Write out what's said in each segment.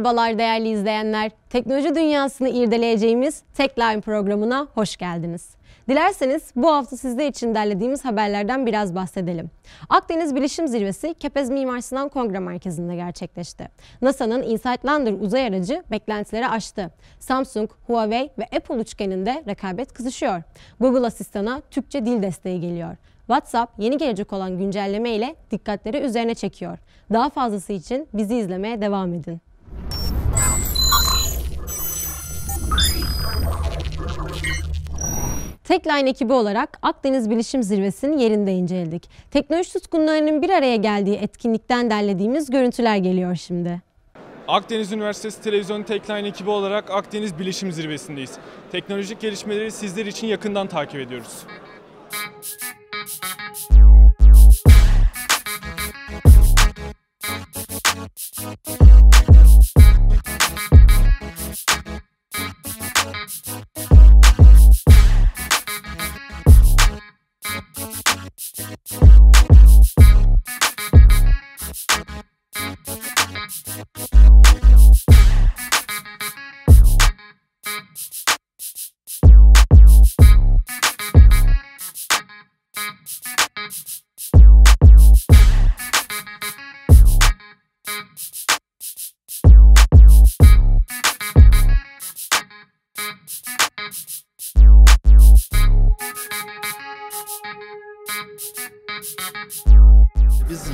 Merhabalar değerli izleyenler. Teknoloji dünyasını irdeleyeceğimiz Techline programına hoş geldiniz. Dilerseniz bu hafta sizler için derlediğimiz haberlerden biraz bahsedelim. Akdeniz Bilişim Zirvesi Kepez Mimar Sinan Kongre Merkezi'nde gerçekleşti. NASA'nın InSight Lander uzay aracı beklentileri aştı. Samsung, Huawei ve Apple üçgeninde rekabet kızışıyor. Google Asistan'a Türkçe dil desteği geliyor. WhatsApp yeni gelecek olan güncelleme ile dikkatleri üzerine çekiyor. Daha fazlası için bizi izlemeye devam edin. Techline ekibi olarak Akdeniz Bilişim Zirvesi'nin yerinde inceledik. Teknoloji tutkunlarının bir araya geldiği etkinlikten derlediğimiz görüntüler geliyor şimdi. Akdeniz Üniversitesi Televizyon Techline ekibi olarak Akdeniz Bilişim Zirvesi'ndeyiz. Teknolojik gelişmeleri sizler için yakından takip ediyoruz.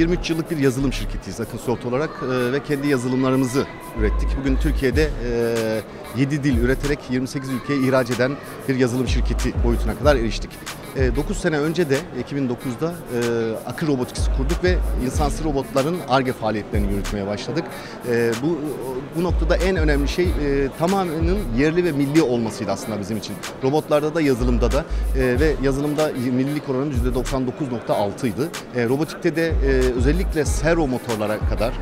23 yıllık bir yazılım şirketiyiz Akınsoft olarak e, ve kendi yazılımlarımızı ürettik. Bugün Türkiye'de e, 7 dil üreterek 28 ülkeye ihraç eden bir yazılım şirketi boyutuna kadar eriştik. E, 9 sene önce de 2009'da e, Akıl Robotics'i kurduk ve insansız robotların ARGE faaliyetlerini yürütmeye başladık. E, bu bu noktada en önemli şey e, tamamının yerli ve milli olmasıydı aslında bizim için. Robotlarda da yazılımda da e, ve yazılımda millilik oranı %99.6 idi. Robotikte de e, özellikle servo motorlara kadar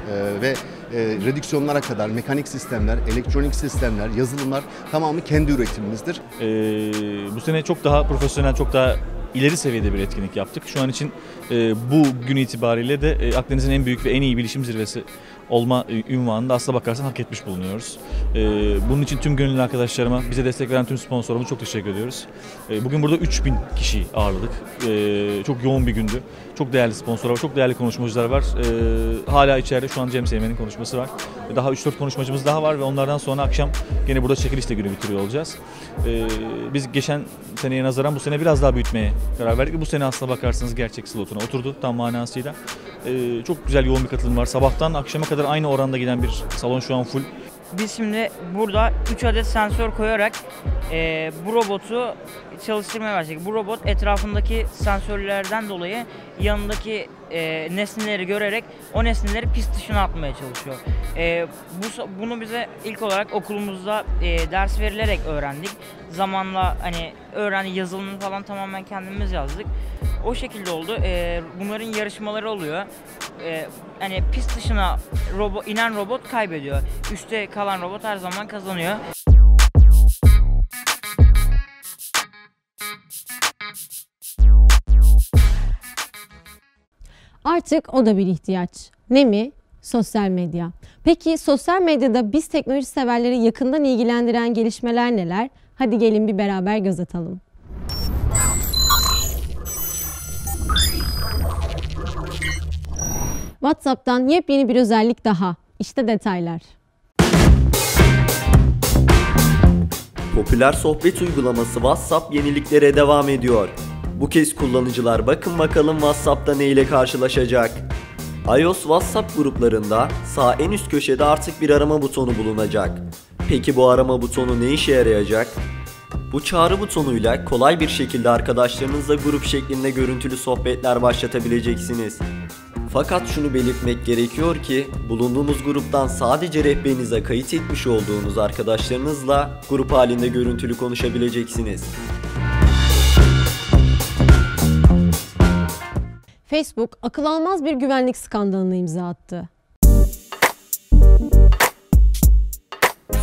ve redüksiyonlara kadar mekanik sistemler, elektronik sistemler, yazılımlar tamamı kendi üretimimizdir. Ee, bu sene çok daha profesyonel, çok daha ileri seviyede bir etkinlik yaptık. Şu an için e, bu gün itibariyle de e, Akdeniz'in en büyük ve en iyi bilişim zirvesi olma ünvanını da aslına bakarsan hak etmiş bulunuyoruz. E, bunun için tüm gönüllü arkadaşlarıma, bize destek veren tüm sponsoruma çok teşekkür ediyoruz. E, bugün burada 3000 kişi ağırladık. E, çok yoğun bir gündü. Çok değerli sponsorlar var, çok değerli konuşmacılar var. Hala içeride şu an Cem Seymen'in konuşması var. Daha 3-4 konuşmacımız daha var ve onlardan sonra akşam gene burada çekilişle günü bitiriyor olacağız. Biz geçen seneye nazaran bu sene biraz daha büyütmeye karar verdik. Bu sene aslına bakarsanız gerçek slotuna oturdu tam manasıyla. Çok güzel yoğun bir katılım var. Sabahtan akşama kadar aynı oranda giden bir salon şu an full. Biz şimdi burada 3 adet sensör koyarak e, bu robotu çalıştırmaya başladık. Bu robot etrafındaki sensörlerden dolayı yanındaki e, nesneleri görerek o nesneleri pist dışına atmaya çalışıyor. E, bu bunu bize ilk olarak okulumuzda e, ders verilerek öğrendik. Zamanla hani öğrendik yazılımını falan tamamen kendimiz yazdık. O şekilde oldu. E, bunların yarışmaları oluyor. E, hani pist dışına robot inen robot kaybediyor. Üste kalan robot her zaman kazanıyor. Artık o da bir ihtiyaç. Ne mi? Sosyal medya. Peki sosyal medyada biz teknoloji severleri yakından ilgilendiren gelişmeler neler? Hadi gelin bir beraber göz atalım. WhatsApp'tan yepyeni bir özellik daha. İşte detaylar. Popüler sohbet uygulaması WhatsApp yeniliklere devam ediyor. Bu kez kullanıcılar bakın bakalım WhatsApp'ta ne ile karşılaşacak. iOS WhatsApp gruplarında sağ en üst köşede artık bir arama butonu bulunacak. Peki bu arama butonu ne işe yarayacak? Bu çağrı butonuyla kolay bir şekilde arkadaşlarınızla grup şeklinde görüntülü sohbetler başlatabileceksiniz. Fakat şunu belirtmek gerekiyor ki bulunduğumuz gruptan sadece rehberinize kayıt etmiş olduğunuz arkadaşlarınızla grup halinde görüntülü konuşabileceksiniz. Facebook akıl almaz bir güvenlik skandalına imza attı.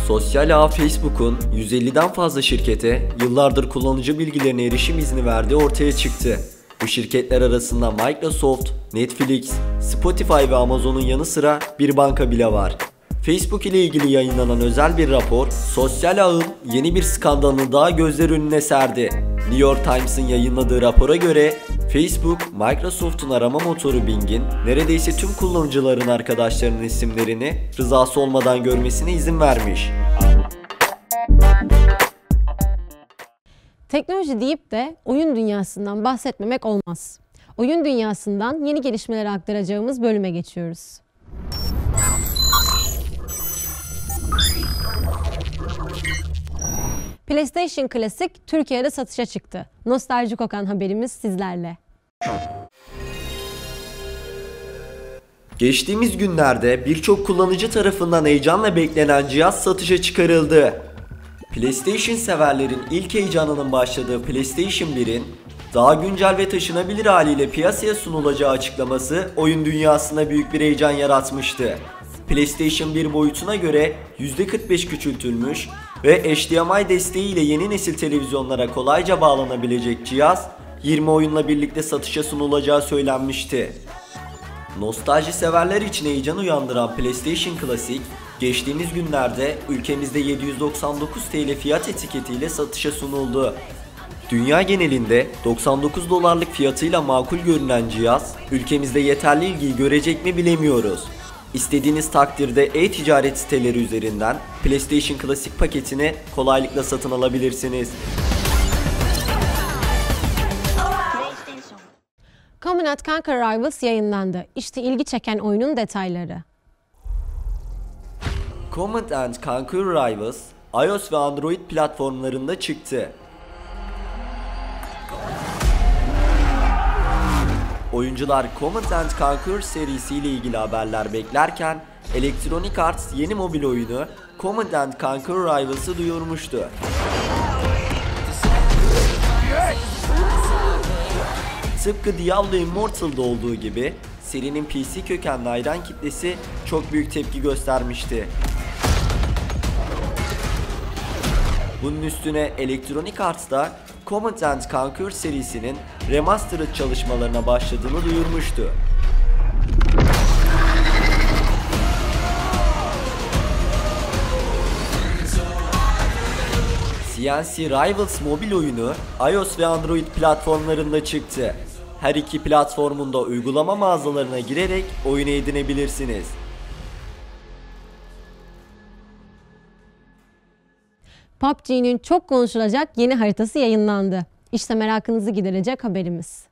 Sosyal ağ Facebook'un 150'den fazla şirkete yıllardır kullanıcı bilgilerine erişim izni verdiği ortaya çıktı. Bu şirketler arasında Microsoft, Netflix, Spotify ve Amazon'un yanı sıra bir banka bile var. Facebook ile ilgili yayınlanan özel bir rapor, sosyal ağın yeni bir skandalını daha gözler önüne serdi. New York Times'ın yayınladığı rapora göre Facebook, Microsoft'un arama motoru Bing'in neredeyse tüm kullanıcıların arkadaşlarının isimlerini rızası olmadan görmesine izin vermiş. Teknoloji deyip de oyun dünyasından bahsetmemek olmaz. Oyun dünyasından yeni gelişmeleri aktaracağımız bölüme geçiyoruz. PlayStation Classic Türkiye'de satışa çıktı. Nostalji kokan haberimiz sizlerle. Geçtiğimiz günlerde birçok kullanıcı tarafından heyecanla beklenen cihaz satışa çıkarıldı. PlayStation severlerin ilk heyecanının başladığı PlayStation 1'in daha güncel ve taşınabilir haliyle piyasaya sunulacağı açıklaması oyun dünyasında büyük bir heyecan yaratmıştı. PlayStation 1 boyutuna göre %45 küçültülmüş ve HDMI desteğiyle yeni nesil televizyonlara kolayca bağlanabilecek cihaz 20 oyunla birlikte satışa sunulacağı söylenmişti. Nostalji severler için heyecan uyandıran PlayStation Classic, geçtiğimiz günlerde ülkemizde 799 TL fiyat etiketiyle satışa sunuldu. Dünya genelinde 99 dolarlık fiyatıyla makul görünen cihaz, ülkemizde yeterli ilgiyi görecek mi bilemiyoruz. İstediğiniz takdirde e-ticaret siteleri üzerinden PlayStation Classic paketini kolaylıkla satın alabilirsiniz. Command Conquer Rivals yayınlandı. İşte ilgi çeken oyunun detayları. Command and Conquer Rivals, iOS ve Android platformlarında çıktı. Oyuncular Command and Conquer serisiyle ilgili haberler beklerken Electronic Arts yeni mobil oyunu Command and Conquer Rivals'ı duyurmuştu. Tıpkı Diablo Immortal'da olduğu gibi serinin PC kökenli hayran kitlesi çok büyük tepki göstermişti. Bunun üstüne Electronic Arts da Command and Conquer serisinin remastered çalışmalarına başladığını duyurmuştu. CNC Rivals mobil oyunu iOS ve Android platformlarında çıktı. Her iki platformunda uygulama mağazalarına girerek oyunu edinebilirsiniz. PUBG'nin çok konuşulacak yeni haritası yayınlandı. İşte merakınızı giderecek haberimiz.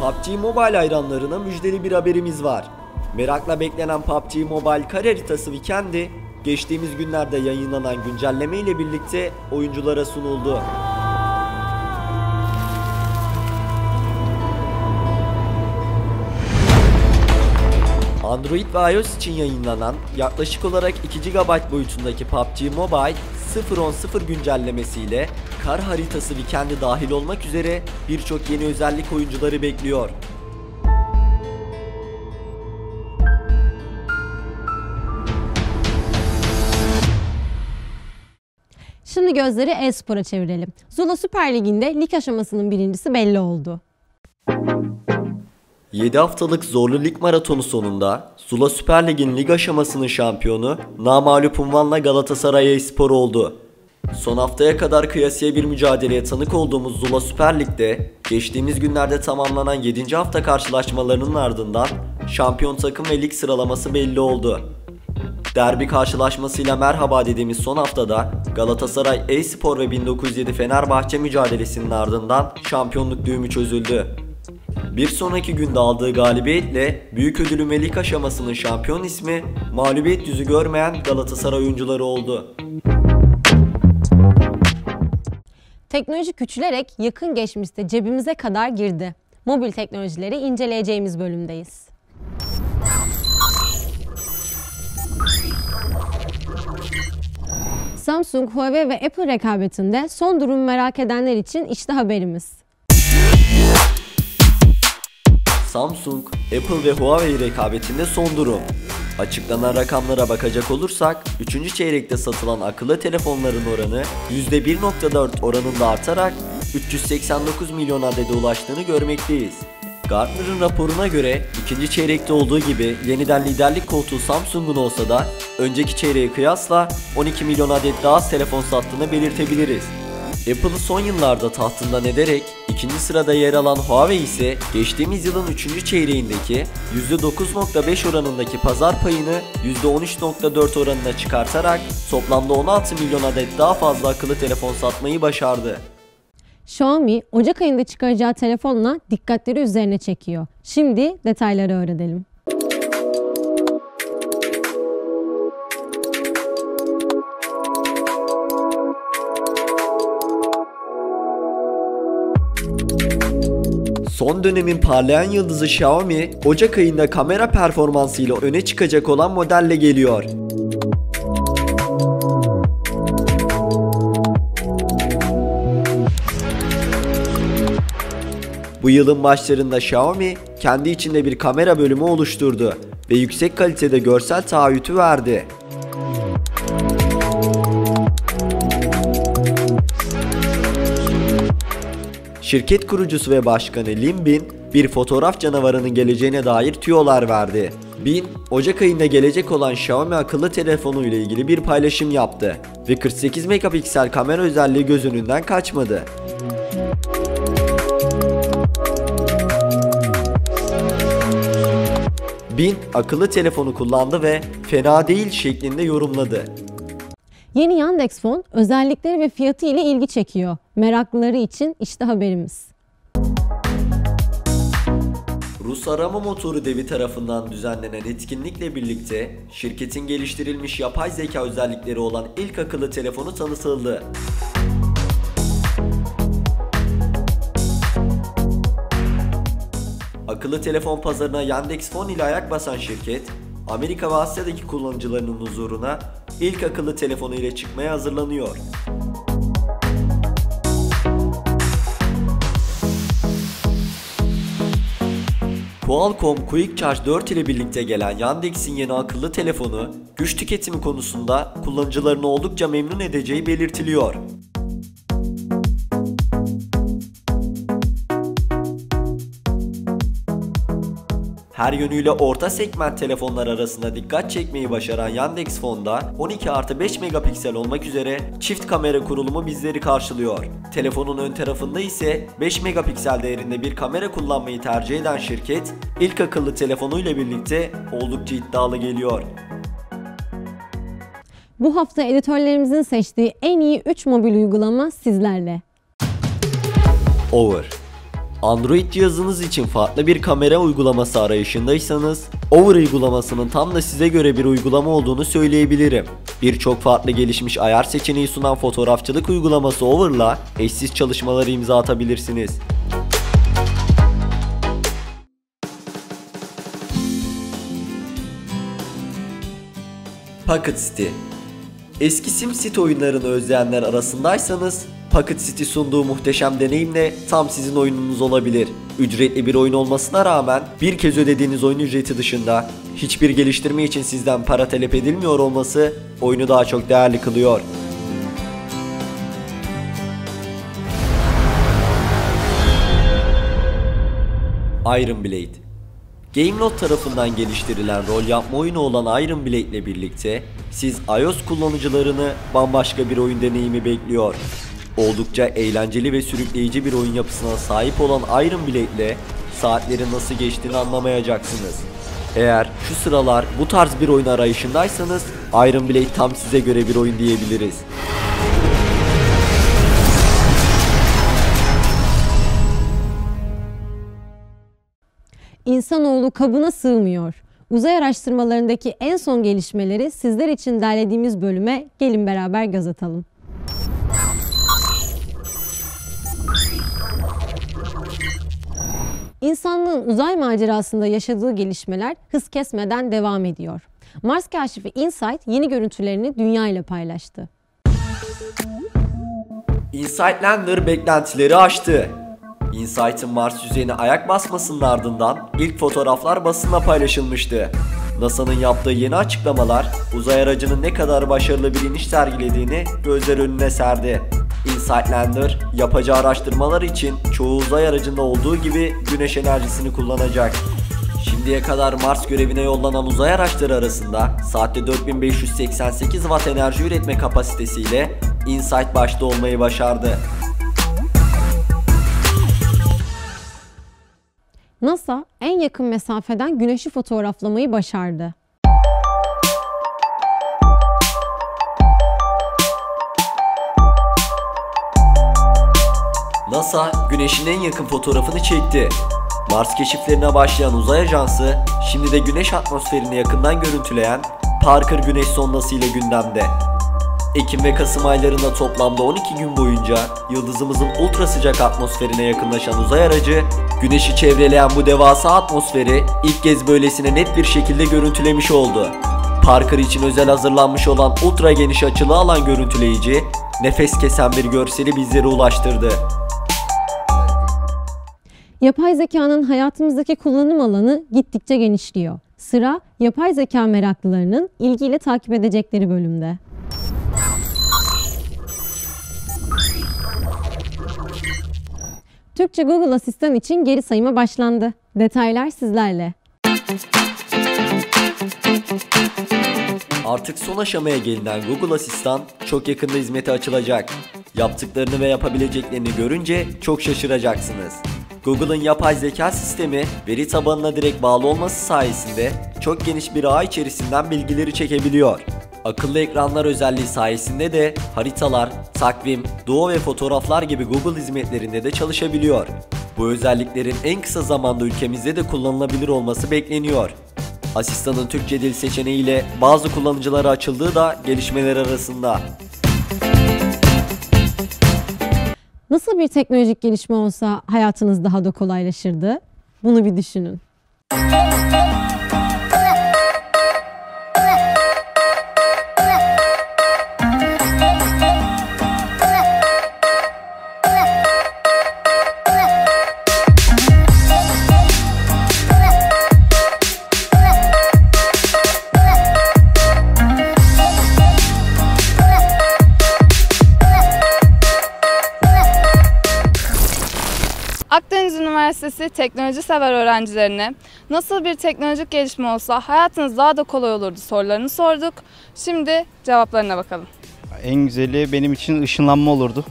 PUBG Mobile hayranlarına müjdeli bir haberimiz var. Merakla beklenen PUBG Mobile kar haritası Weekend'i geçtiğimiz günlerde yayınlanan güncelleme ile birlikte oyunculara sunuldu. Android ve iOS için yayınlanan yaklaşık olarak 2 GB boyutundaki PUBG Mobile 0.10.0 güncellemesiyle kar haritası Weekend'i dahil olmak üzere birçok yeni özellik oyuncuları bekliyor. Şimdi gözleri e-spora çevirelim. Zula Süper Ligi'nde lig aşamasının birincisi belli oldu. 7 haftalık zorlu lig maratonu sonunda Zula Süper Lig'in lig aşamasının şampiyonu namağlup unvanla Galatasaray Spor oldu. Son haftaya kadar kıyasıya bir mücadeleye tanık olduğumuz Zula Süper Lig'de geçtiğimiz günlerde tamamlanan 7. hafta karşılaşmalarının ardından şampiyon takım ve lig sıralaması belli oldu. Derbi karşılaşmasıyla merhaba dediğimiz son haftada Galatasaray E-Spor ve 1907 Fenerbahçe mücadelesinin ardından şampiyonluk düğümü çözüldü. Bir sonraki günde aldığı galibiyetle büyük ödülü Melik aşamasının şampiyon ismi mağlubiyet yüzü görmeyen Galatasaray oyuncuları oldu. Teknoloji küçülerek yakın geçmişte cebimize kadar girdi. Mobil teknolojileri inceleyeceğimiz bölümdeyiz. Samsung, Huawei ve Apple rekabetinde son durum merak edenler için işte haberimiz. Samsung, Apple ve Huawei rekabetinde son durum. Açıklanan rakamlara bakacak olursak 3. çeyrekte satılan akıllı telefonların oranı %1.4 oranında artarak 389 milyon adede ulaştığını görmekteyiz. Gartner'ın raporuna göre ikinci çeyrekte olduğu gibi yeniden liderlik koltuğu Samsung'un olsa da önceki çeyreğe kıyasla 12 milyon adet daha az telefon sattığını belirtebiliriz. Apple'ı son yıllarda tahtından ederek ikinci sırada yer alan Huawei ise geçtiğimiz yılın 3. çeyreğindeki %9.5 oranındaki pazar payını %13.4 oranına çıkartarak toplamda 16 milyon adet daha fazla akıllı telefon satmayı başardı. Xiaomi Ocak ayında çıkaracağı telefonla dikkatleri üzerine çekiyor. Şimdi detayları öğrenelim. Son dönemin parlayan yıldızı Xiaomi, Ocak ayında kamera performansıyla öne çıkacak olan modelle geliyor. Bu yılın başlarında Xiaomi kendi içinde bir kamera bölümü oluşturdu ve yüksek kalitede görsel taahhütü verdi. Şirket kurucusu ve başkanı Lin Bin bir fotoğraf canavarının geleceğine dair tüyolar verdi. Bin, Ocak ayında gelecek olan Xiaomi akıllı telefonu ile ilgili bir paylaşım yaptı ve 48 megapiksel kamera özelliği göz önünden kaçmadı. Bin akıllı telefonu kullandı ve fena değil şeklinde yorumladı. Yeni Yandex Phone özellikleri ve fiyatı ile ilgi çekiyor. Meraklıları için işte haberimiz. Rus arama motoru devi tarafından düzenlenen etkinlikle birlikte şirketin geliştirilmiş yapay zeka özellikleri olan ilk akıllı telefonu tanıtıldı. Akıllı telefon pazarına Yandex Phone ile ayak basan şirket, Amerika ve Asya'daki kullanıcılarının huzuruna ilk akıllı telefonu ile çıkmaya hazırlanıyor. Qualcomm Quick Charge 4 ile birlikte gelen Yandex'in yeni akıllı telefonu, güç tüketimi konusunda kullanıcılarını oldukça memnun edeceği belirtiliyor. Her yönüyle orta segment telefonlar arasında dikkat çekmeyi başaran Yandex Phone'da 12 artı 5 megapiksel olmak üzere çift kamera kurulumu bizleri karşılıyor. Telefonun ön tarafında ise 5 megapiksel değerinde bir kamera kullanmayı tercih eden şirket ilk akıllı telefonuyla birlikte oldukça iddialı geliyor. Bu hafta editörlerimizin seçtiği en iyi 3 mobil uygulama sizlerle. Over Android cihazınız için farklı bir kamera uygulaması arayışındaysanız, Over uygulamasının tam da size göre bir uygulama olduğunu söyleyebilirim. Birçok farklı gelişmiş ayar seçeneği sunan fotoğrafçılık uygulaması Over'la eşsiz çalışmaları imza atabilirsiniz. Pocket City Eski SimCity oyunlarını özleyenler arasındaysanız Pocket City sunduğu muhteşem deneyimle tam sizin oyununuz olabilir. Ücretli bir oyun olmasına rağmen bir kez ödediğiniz oyun ücreti dışında hiçbir geliştirme için sizden para talep edilmiyor olması oyunu daha çok değerli kılıyor. Iron Blade Gameloft tarafından geliştirilen rol yapma oyunu olan Iron Blade ile birlikte siz iOS kullanıcılarını bambaşka bir oyun deneyimi bekliyor. Oldukça eğlenceli ve sürükleyici bir oyun yapısına sahip olan Iron Blade ile saatlerin nasıl geçtiğini anlamayacaksınız. Eğer şu sıralar bu tarz bir oyun arayışındaysanız Iron Blade tam size göre bir oyun diyebiliriz. İnsanoğlu kabına sığmıyor. Uzay araştırmalarındaki en son gelişmeleri sizler için derlediğimiz bölüme gelin beraber göz atalım. İnsanlığın uzay macerasında yaşadığı gelişmeler hız kesmeden devam ediyor. Mars kaşifi InSight yeni görüntülerini dünya ile paylaştı. InSight Lander beklentileri aştı. InSight'ın Mars yüzeyine ayak basmasının ardından ilk fotoğraflar basına paylaşılmıştı. NASA'nın yaptığı yeni açıklamalar uzay aracının ne kadar başarılı bir iniş sergilediğini gözler önüne serdi. Insight Lander yapacağı araştırmalar için çoğu uzay aracında olduğu gibi güneş enerjisini kullanacak. Şimdiye kadar Mars görevine yollanan uzay araçları arasında saatte 4588 watt enerji üretme kapasitesiyle InSight başta olmayı başardı. NASA en yakın mesafeden güneşi fotoğraflamayı başardı. NASA Güneş'in en yakın fotoğrafını çekti. Mars keşiflerine başlayan uzay ajansı şimdi de Güneş atmosferini yakından görüntüleyen Parker Güneş sondası ile gündemde. Ekim ve Kasım aylarında toplamda 12 gün boyunca yıldızımızın ultra sıcak atmosferine yakınlaşan uzay aracı, Güneş'i çevreleyen bu devasa atmosferi ilk kez böylesine net bir şekilde görüntülemiş oldu. Parker için özel hazırlanmış olan ultra geniş açılı alan görüntüleyici, nefes kesen bir görseli bizlere ulaştırdı. Yapay zekanın hayatımızdaki kullanım alanı gittikçe genişliyor. Sıra yapay zeka meraklılarının ilgiyle takip edecekleri bölümde. Türkçe Google Asistan için geri sayıma başlandı. Detaylar sizlerle. Artık son aşamaya gelinen Google Asistan çok yakında hizmete açılacak. Yaptıklarını ve yapabileceklerini görünce çok şaşıracaksınız. Google'ın yapay zeka sistemi veri tabanına direkt bağlı olması sayesinde çok geniş bir ağ içerisinden bilgileri çekebiliyor. Akıllı ekranlar özelliği sayesinde de haritalar, takvim, doğu ve fotoğraflar gibi Google hizmetlerinde de çalışabiliyor. Bu özelliklerin en kısa zamanda ülkemizde de kullanılabilir olması bekleniyor. Asistanın Türkçe dil seçeneğiyle bazı kullanıcılara açıldığı da gelişmeler arasında. Nasıl bir teknolojik gelişme olsa hayatınız daha da kolaylaşırdı? Bunu bir düşünün. Üniversitesi teknoloji sever öğrencilerine nasıl bir teknolojik gelişme olsa hayatınız daha da kolay olurdu sorularını sorduk. Şimdi cevaplarına bakalım. En güzeli benim için ışınlanma olurdu.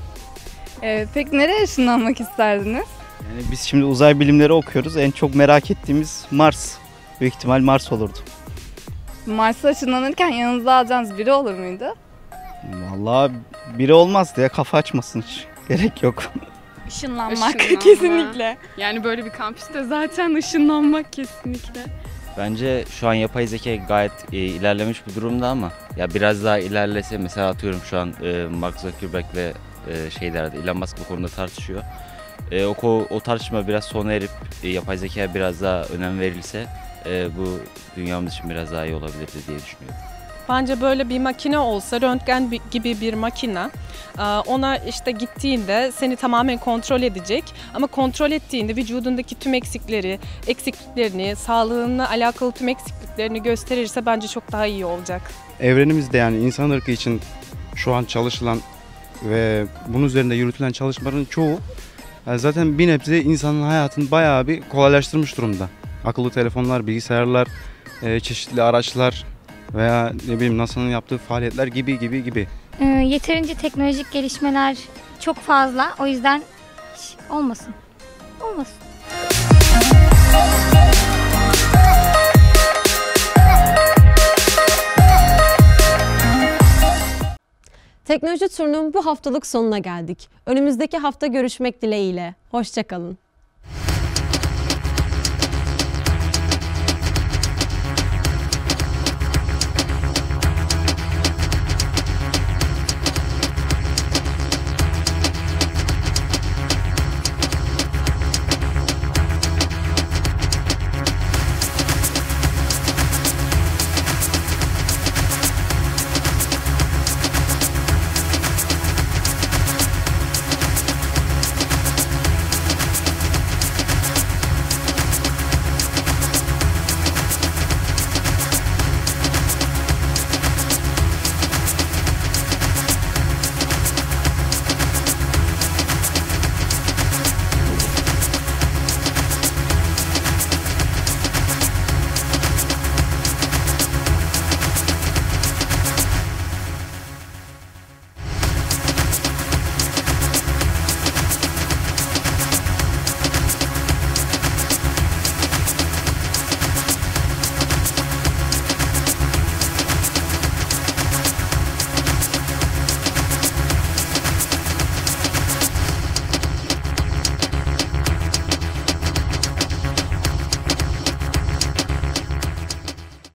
Ee, peki nereye ışınlanmak isterdiniz? Yani biz şimdi uzay bilimleri okuyoruz. En çok merak ettiğimiz Mars. Büyük ihtimal Mars olurdu. Mars'a ışınlanırken yanınızda alacağınız biri olur muydu? Vallahi biri olmaz diye kafa açmasın hiç. Gerek yok. Işınlanmak Işınlanma. kesinlikle. Yani böyle bir kampüste zaten ışınlanmak kesinlikle. Bence şu an yapay zeka gayet e, ilerlemiş bir durumda ama ya biraz daha ilerlese mesela atıyorum şu an e, Mark Zuckerberg ve e, şeylerde Elon Musk bu konuda tartışıyor. E, o, o tartışma biraz sona erip e, yapay zekaya biraz daha önem verilse e, bu dünyamız için biraz daha iyi olabilirdi diye düşünüyorum. Bence böyle bir makine olsa, röntgen bi- gibi bir makine, ona işte gittiğinde seni tamamen kontrol edecek. Ama kontrol ettiğinde vücudundaki tüm eksikleri, eksikliklerini, sağlığınla alakalı tüm eksikliklerini gösterirse bence çok daha iyi olacak. Evrenimizde yani insan ırkı için şu an çalışılan ve bunun üzerinde yürütülen çalışmaların çoğu e, zaten bir nebze insanın hayatını bayağı bir kolaylaştırmış durumda. Akıllı telefonlar, bilgisayarlar, e, çeşitli araçlar veya ne bileyim NASA'nın yaptığı faaliyetler gibi gibi gibi. Ee, yeterince teknolojik gelişmeler çok fazla. O yüzden hiç olmasın. Olmasın. Teknoloji turunun bu haftalık sonuna geldik. Önümüzdeki hafta görüşmek dileğiyle. Hoşçakalın.